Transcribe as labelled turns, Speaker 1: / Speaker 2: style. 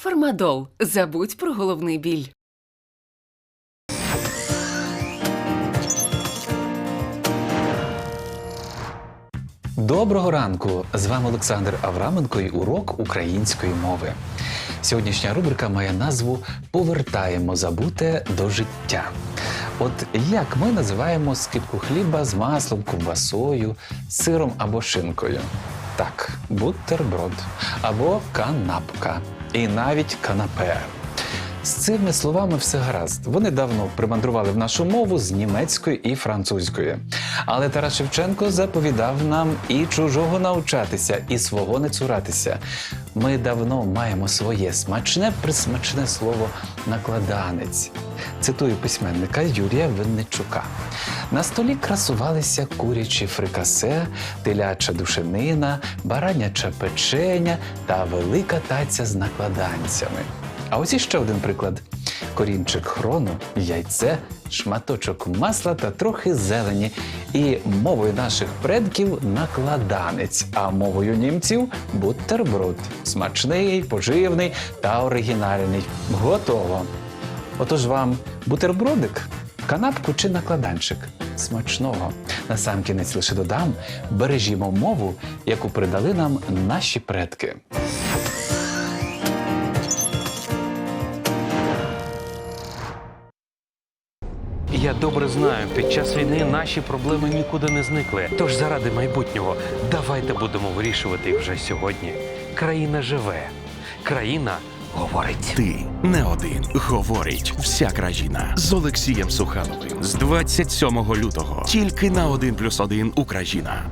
Speaker 1: Фармадол. Забудь про головний біль.
Speaker 2: Доброго ранку! З вами Олександр Авраменко і урок української мови. Сьогоднішня рубрика має назву Повертаємо забуте до життя. От як ми називаємо скипку хліба з маслом, ковбасою, сиром або шинкою? Так, бутерброд або канапка, і навіть канапе. З цими словами все гаразд. Вони давно примандрували в нашу мову з німецької і французької. Але Тарас Шевченко заповідав нам і чужого навчатися, і свого не цуратися. Ми давно маємо своє смачне присмачне слово накладанець. Цитую письменника Юрія Винничука. На столі красувалися курячі фрикасе, теляча душенина, бараняча печеня та велика таця з накладанцями. А ось іще один приклад: корінчик хрону, яйце, шматочок масла та трохи зелені. І мовою наших предків накладанець, а мовою німців бутерброд. Смачний, поживний та оригінальний. Готово. Отож вам бутербродик, канапку чи накладанчик. Смачного. Насамкінець лише додам, бережімо мову, яку передали нам наші предки.
Speaker 3: Я добре знаю, під час війни наші проблеми нікуди не зникли. Тож заради майбутнього давайте будемо вирішувати вже сьогодні. Країна живе, країна говорить.
Speaker 4: Ти не один. Говорить вся країна з Олексієм Сухановим з 27 лютого. Тільки на один плюс один Україна.